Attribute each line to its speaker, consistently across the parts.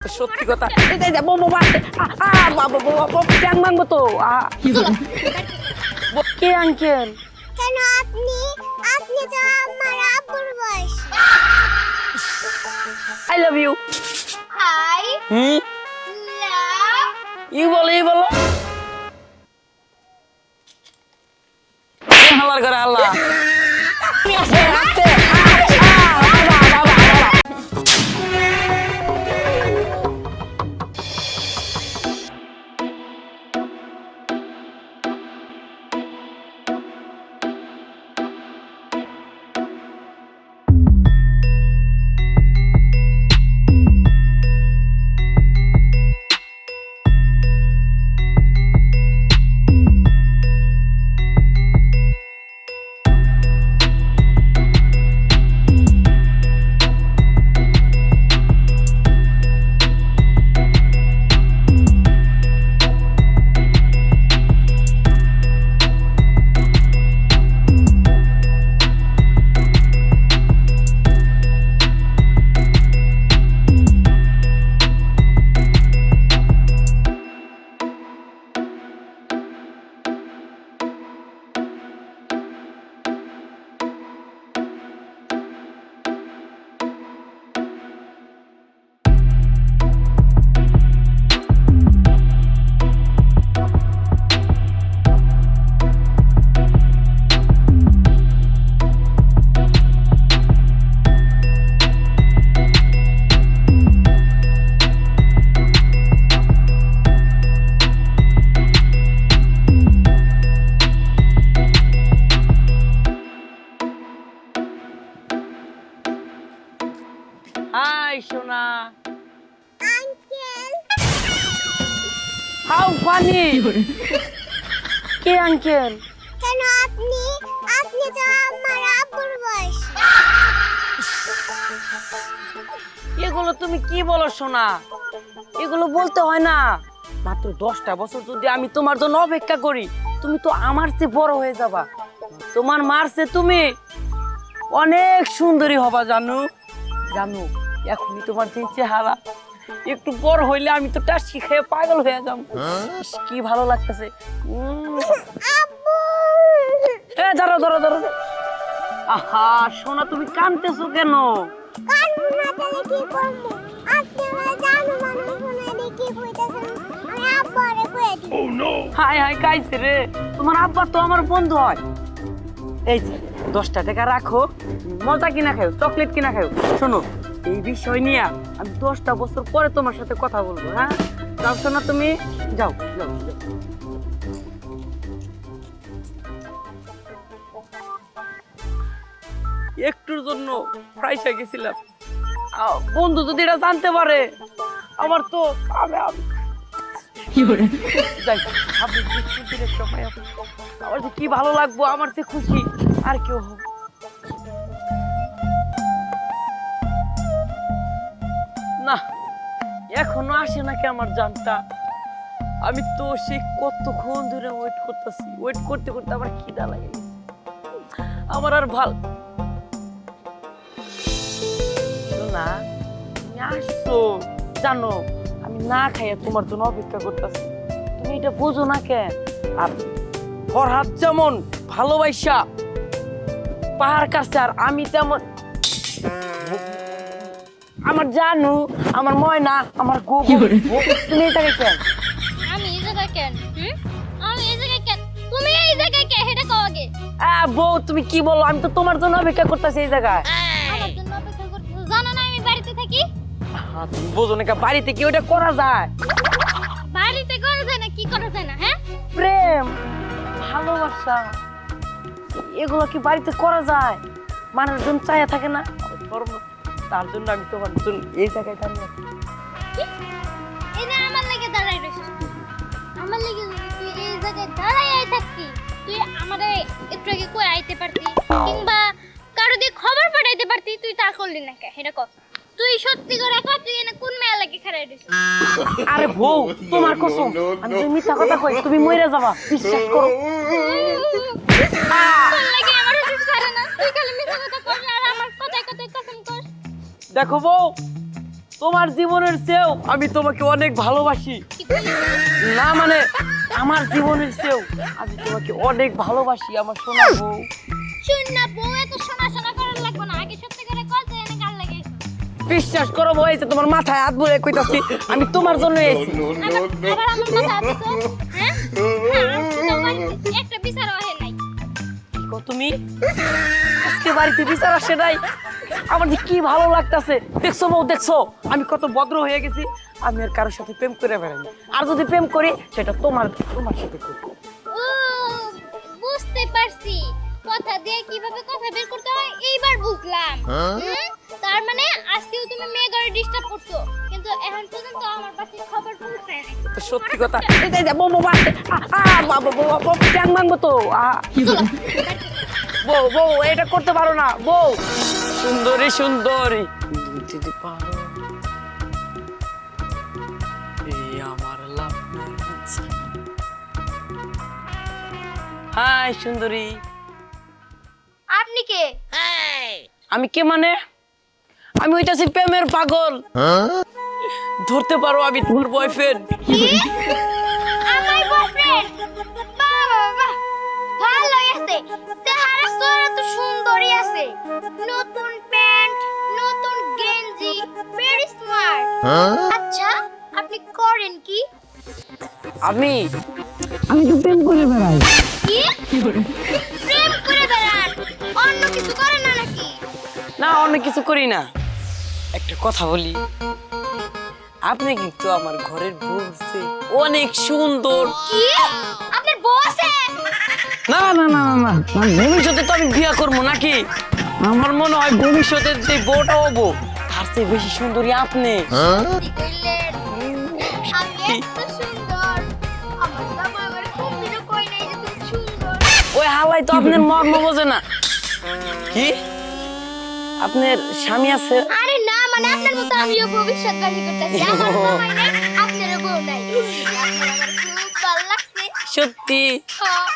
Speaker 1: সত্যি কথা। ট্যাং ভাঙবো তো। কে আঙ্কেল?
Speaker 2: কেন আপনি আপনি তো আমার আব্বুর বয়স।
Speaker 1: আই লাভ ইউ হুম?
Speaker 2: লাভ।
Speaker 1: ই বলো ই বলো। হাল্লার করে আস্তে। আ, হাউ ফানি কে আঙ্কেল
Speaker 2: কেন আপনি? আপনি তো আমার আব্বুর বয়স।
Speaker 1: এগুলো তুমি কি বলো সোনা? এগুলো বলতে হয় না। মাত্র দশটা বছর যদি আমি তোমার জন্য অপেক্ষা করি তুমি তো আমার চেয়ে বড় হয়ে যাবা। তোমার মার চেয়ে তুমি অনেক সুন্দরী হবা জানো। জানো এখনই তোমার যে চেহারা একটু বড় হইলে আমি তো টাসকি খেয়ে পাগল হয়ে যাব। কি ভালো লাগতেছে। এ ধরো ধরো ধরো। আহা সোনা তুমি কানতেছো কেন? হাই হাই কাইছে রে। তোমার আব্বা তো আমার বন্ধু হয়। এই দশটা টাকা রাখো। মজা কিনা খাও চকলেট কিনা খাও শোনো এই বিষয় নিয়ে আমি দশটা বছর পরে তোমার সাথে কথা বলব হ্যাঁ? যাও শোনা তুমি যাও যাও। একটুর জন্য ফ্রাইসা গেছিলাম। বন্ধু যদি এটা জানতে পারে আমার তো আমার যে কি ভালো লাগবো আমার যে খুশি আর কেউ হোক না, এখনও আসে নাকি আমার জানটা। আমি তো সে কতক্ষণ ধরে ওয়েট করতেছি। ওয়েট করতে করতে আমার খিদা লাগে। আমার আর ভালো না, তুমি আসছো। জানো, আমি না খাইয়া তোমার জন্য অপেক্ষা করতেছি। তুমি এটা বোঝো না কেন আর ফরহাদ যেমন ভালোবাসা, পাহাড় কাছে আর আমি তেমন আমার জানু আমার ময়না আমার গোবু তুমি এই জায়গায় কেন?
Speaker 3: আমি এই জায়গায় কেন? আমি এই জায়গায় কেন? তুমি এই জায়গায় কে? হেটা কও আগে।
Speaker 1: আহ, বউ তুমি কি বলো? আমি তো তোমার জন্য অপেক্ষা করতেছি এই জায়গায়।
Speaker 3: আমার জন্য অপেক্ষা করতেছো? জানো না আমি বাড়িতে থাকি?
Speaker 1: আহা, তুমি বোঝো না কেন? বাড়িতে কি ওটা করা যায়?
Speaker 3: বাড়িতে করা যায় না? কি করা যায় না হ্যাঁ?
Speaker 1: প্রেম ভালোবাসা এগুলো কি বাড়িতে করা যায়? মানুষজন চায়া থাকে না? করব। তার জন্য আমি তোমার জন্য এই জায়গায় দাঁড়িয়ে আছি।
Speaker 3: এই আমার লাগে দাঁড়াই রইছিস আমার লাগে তুই এই জায়গায় দাঁড়াই থাকতি তুই আমারে একটু আগে কই আইতে পারতি কিংবা কারও দিয়ে খবর পাঠাইতে পারতি তুই তা করলি না কে? হেটা কর তুই সত্যি করে কর তুই এনে কোন মেয়া লাগে খাড়াই রইছিস?
Speaker 1: আরে বউ তোমার কসম। আমি তুমি মিথ্যা কথা কই তুমি মরে যাবা বিশ্বাস করো।
Speaker 3: তোর লাগে আমার উচিত করে না তুই খালি
Speaker 1: দেখো বউ তোমার জীবনের চেয়েও আমি তোমাকে অনেক ভালোবাসি? না মানে আমার জীবনের চেয়েও আমি তোমাকে অনেক ভালোবাসি আমার সোনা বউ।
Speaker 3: শুন না বউ এত শোনা শোনা করার লাগবে না। আগে সত্যি করে কল তো এনে গাল লাগাইছ
Speaker 1: বিশ্বাস করো বউ এই যে তোমার মাথায় হাত বুলে কইতাছি আমি তোমার জন্য এসেছি।
Speaker 3: আবার আমার মাথা আসছো হ্যাঁ? তোমার একটা বিচার হয় নাই।
Speaker 1: কি তুমি? আজকে বাড়িতে বিচার আসে নাই? আমার যে কি ভালো লাগতেছে। দেখছ বউ দেখছ? আমি কত ভদ্র হয়ে গেছি আমি আর কারোর সাথে প্রেম করে বেড়াই আর যদি প্রেম করি সেটা তোমার তোমার সাথে করি।
Speaker 3: বুঝতে পারছি। কথা দিয়ে কীভাবে কথা বের করতে হয় এইবার বুঝলাম। তার মানে আজকেও তুমি মেয়ে ঘরে ডিস্টার্ব করছ। কিন্তু এখন পর্যন্ত আমার কাছে খবর পৌঁছায়
Speaker 1: সত্যি কথা। এই যে, আ আ, বাবা, বউ বউ ট্যাং মাংবো তো? আ
Speaker 3: চলো।
Speaker 1: বউ বউ এটা করতে পারো না বউ। সুন্দরী সুন্দরী। যদি পারো আমার লাভ হাই সুন্দরী।
Speaker 3: আপনি কে?
Speaker 1: আমি কে মানে? আমি হইতাছি প্রেমের পাগল। ধরতে পারো আমি তোমার বয়ফ্রেন্ড
Speaker 3: নতুন প্যান্ট নতুন গেঞ্জি ভেরি স্মার্ট আচ্ছা আপনি করেন কি
Speaker 1: আমি আমি তো প্রেম করে বেড়াই
Speaker 3: কি প্রেম করে বেড়ান অন্য কিছু করেন না নাকি
Speaker 1: না অনেক কিছু করি না একটা কথা বলি আপনি কিন্তু আমার ঘরের বউ অনেক সুন্দর
Speaker 3: কি আপনার বউ আছে
Speaker 1: না না না না না মানে ভবিষ্যতে তো আমি বিয়া করব নাকি আমার মনে হয় ভবিষ্যতে যে বউটা হব তার চেয়ে বেশি সুন্দরী আপনি। ওই হালাই তো আপনার মর্ম বোঝে না। কি? আপনার স্বামী আছে?
Speaker 3: আরে না মানে আপনার মতো আমিও ভবিষ্যৎ করতেছি। আমার সময় নেই আপনারও বউ নাই। আপনার আমার খুব ভালো লাগছে
Speaker 1: সত্যি?
Speaker 3: হ্যাঁ।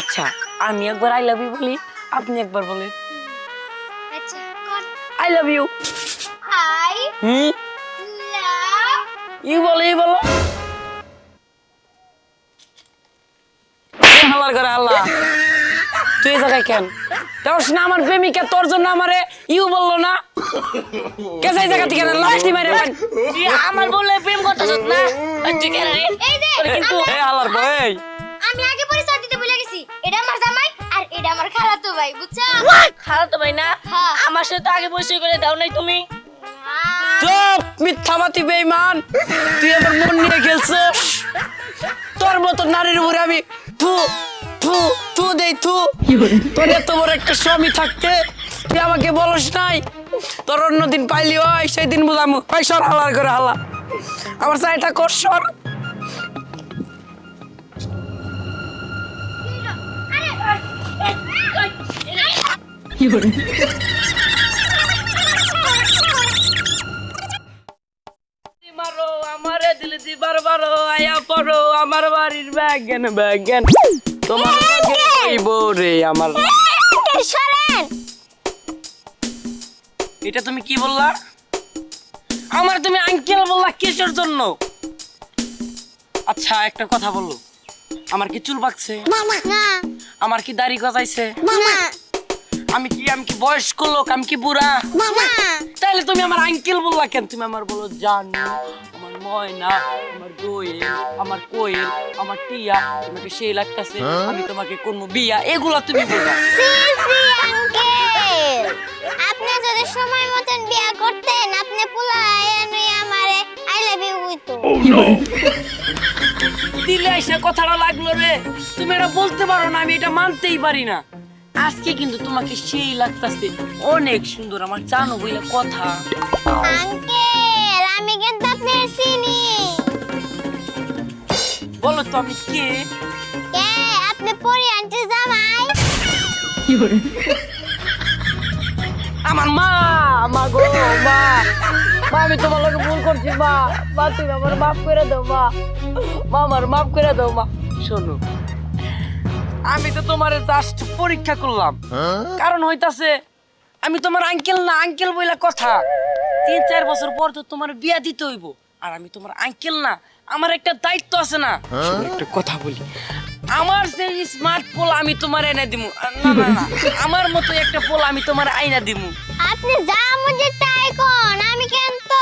Speaker 1: আচ্ছা আমি একবার আই লাভ ইউ বলি আপনি একবার বলেন।
Speaker 3: আচ্ছা
Speaker 1: I love you
Speaker 3: I
Speaker 1: hmm?
Speaker 3: Love
Speaker 1: you বলো ইউ বলো। হাল্লার করে আল্লাহ? তুই জায়গায় কেন? তোর না আমার প্রেমিকা তোর জন্য আমারে ইউ বলল না? কেসে এই জায়গা থেকে লাস্টি মেরে দেন তুই আমার বললে প্রেম করতেছ না? তুই কেন রে
Speaker 3: এই যে
Speaker 1: কিন্তু হাল্লার
Speaker 3: আমি আগে ভাই বুঝছ?
Speaker 1: খারাপ তো ভাই না।
Speaker 3: হ্যাঁ।
Speaker 1: আমার সাথে আগে পরিচয় করে দাও নাই তুমি। চুপ মিথ্যাবাদী বেঈমান তুই আমার মন নিয়ে খেলছিস তোর মতো নারীর উপরে আমি থু থু থু দেই থু। তোর এত বড় একটা স্বামী থাকতে তুই আমাকে বলস নাই? তোর অন্যদিন পাইলি ওই সেই দিন বুঝামু। ওই সর হালার করে হালা। আমার চাইটা কর সর। মারো আমারে দিলে দিবার বারো আয়া পড়ো আমার বাড়ির ব্যাগেন ব্যাগেন। তোমার কইব রে! আমার।
Speaker 3: সরেন!
Speaker 1: এটা তুমি কি বললা? আমার তুমি আঙ্কেল বললা কিসের জন্য? আচ্ছা একটা কথা বলল আমার কি চুল পাকছে
Speaker 3: না
Speaker 1: আমার কি দাড়ি গজাইছে?
Speaker 3: না
Speaker 1: আমি কি আমি কি বয়স্ক লোক? আমি কি বুড়া? তাহলে তুমি আমার আঙ্কেল বললা কেন? তুমি আমার বলো জানু আমার ময়না আমার দোয়েল আমার কোয়েল আমার টিয়া তোমাকে সেই লাগতাছে আমি তোমাকে কোন বিয়া এগুলা তুমি বলবা
Speaker 2: সি সি আঙ্কেল। আপনি যদি সময় মতন বিয়া করতেন আপনি এনে আমারে আই লাভ ইউ
Speaker 1: দিলে এসে কথাটা লাগল রে। তুমি এটা বলতে পারো না আমি এটা মানতেই পারি না। আজকে কিন্তু তোমাকে সেই লাগতাছে অনেক সুন্দর আমার জানো বইলে কথা।
Speaker 2: আঙ্কেল আমি কিন্তু আপনার চিনি।
Speaker 1: বলো তো আমি কে?
Speaker 2: কে? আপনি পরি আন্টি জামাই।
Speaker 1: আমার মা মা গো মা। মা আমি তোমার লোক ভুল করছি মা। মা তুমি আমার মাফ করে দাও মা। মা আমার মাফ করে দাও মা। শোনো আমি তো তোমার জাস্ট পরীক্ষা করলাম। কারণ হইতাছে আমি তোমার আঙ্কেল না আঙ্কেল বইলা কথা। তিন চার বছর পর তো তোমার বিয়া দিতে হইব। আর আমি তোমার আঙ্কেল না আমার একটা দায়িত্ব আছে না। শোনো, একটা কথা বলি। আমার যে স্মার্ট পোল আমি তোমার এনে দিমু। না না না আমার মতো একটা পোল আমি তোমার আইনা দিমু।
Speaker 2: আপনি যা মুজে তাই কোন আমি কেন তো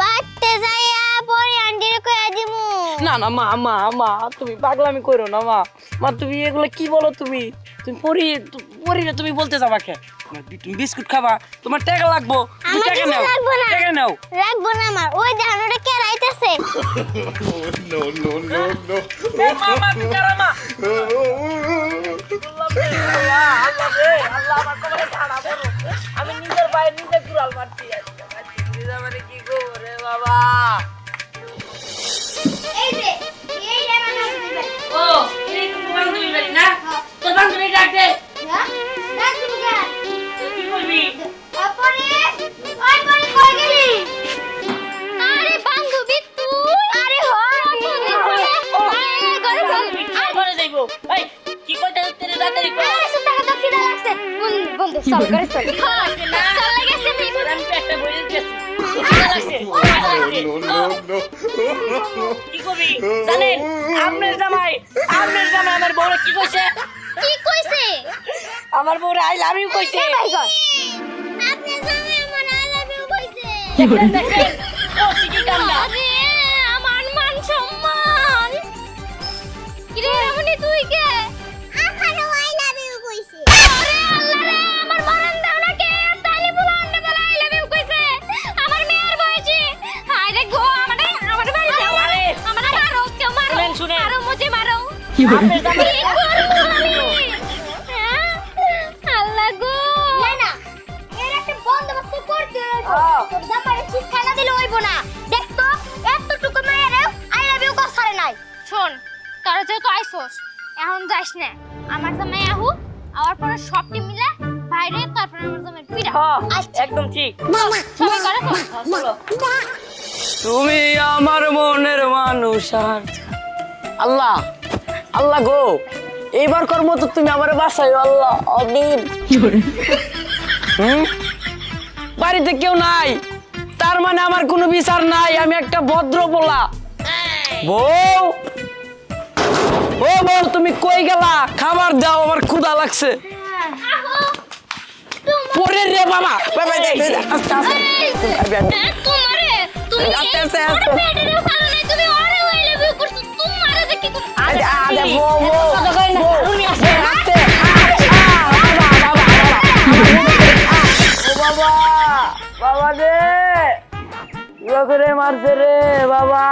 Speaker 2: বাড়তে যাইয়া পরে আন্টিরে কইয়া দিমু।
Speaker 1: না না মা মা মা তুমি পাগলামি করো না মা। মা তুমি এগুলো কি বলো তুমি? তুমি পরি পরি তুমি বলতে যাবা কে? তুমি বিস্কুট খাবা তোমার টাকা লাগবো। তুমি টাকা নাও
Speaker 2: লাগবো না।
Speaker 1: টাকা নাও।
Speaker 2: রাখব না আমার ওই ওটা কে রাইতেছে?
Speaker 4: No, no.
Speaker 1: মামা কারা মা আল্লাহ আল্লাহ রে আল্লাহ আমার কবরে ছাড়া বলো আমি নিজের বাইরে নিজে কুড়াল মারছি। আজকে
Speaker 2: চল করে চল
Speaker 3: চল
Speaker 1: আমি. কি জানেন জামাই জামাই আমার বউরে কি কইছে?
Speaker 3: কি কইছে?
Speaker 1: আমার বউরে আই লাভ ইউ কইছে।
Speaker 2: আপনি আমার আই লাভ ইউ কইছে।
Speaker 1: দেখেন দেখেন ও চিকি কান্দা
Speaker 3: আমার মান সম্মান। কিরে রামনি তুই কে? আল্লাহ গো
Speaker 2: না না এর একটা বন্দোবস্ত করতে। তোর জামাইরে শিক্ষা না দিলে হইব না দেখ তো এতটুকু মেয়ের আই লাভ ইউ কথা নাই
Speaker 3: শোন তোরা যেহেতু আইসোস এখন যাস না। আমার জামাই আহু আবার পরে সবটি মিলে বাইরে তারপরে আমার জামাই পিড়া
Speaker 1: হ্যাঁ একদম ঠিক।
Speaker 3: সবাই করে
Speaker 1: তুমি আমার মনের মানুষ আর আল্লাহ আল্লাহ গো এইবার কর মতো তুমি আমার বাসায় আল্লাহ হুম? বাড়িতে কেউ নাই তার মানে আমার কোনো বিচার নাই আমি একটা ভদ্র বলা বউ ও বউ তুমি কই গেলা? খাবার দাও আমার ক্ষুধা লাগছে। পরে রে বাবা। বাবা আস্তে আস্তে।
Speaker 3: তুমি
Speaker 1: আস্তে, আস্তে, বাবা রে করে মারছে রে বাবা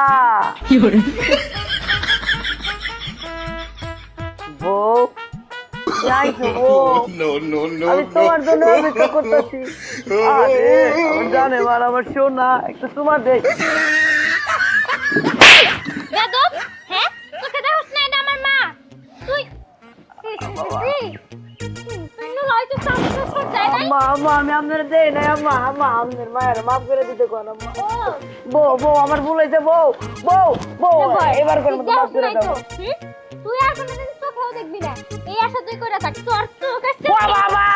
Speaker 1: বউ তোমার জন্য অপেক্ষা করতেছি আরে জানে আমার সোনা একটু তোমার দেখ আম্মা আম্মা আমি আপনার দেই নাই আম্মা আম্মা আপনার মায়ের মাফ করে দিতে কোন আম্মা। বউ বউ আমার ভুল হয়েছে বউ বউ বউ এবার করে মতো মাফ করে দাও।
Speaker 3: তুই আর কোনোদিন চোখেও দেখবি না। এই আশা তুই করে থাক তোর চোখ আছে
Speaker 1: বাবা!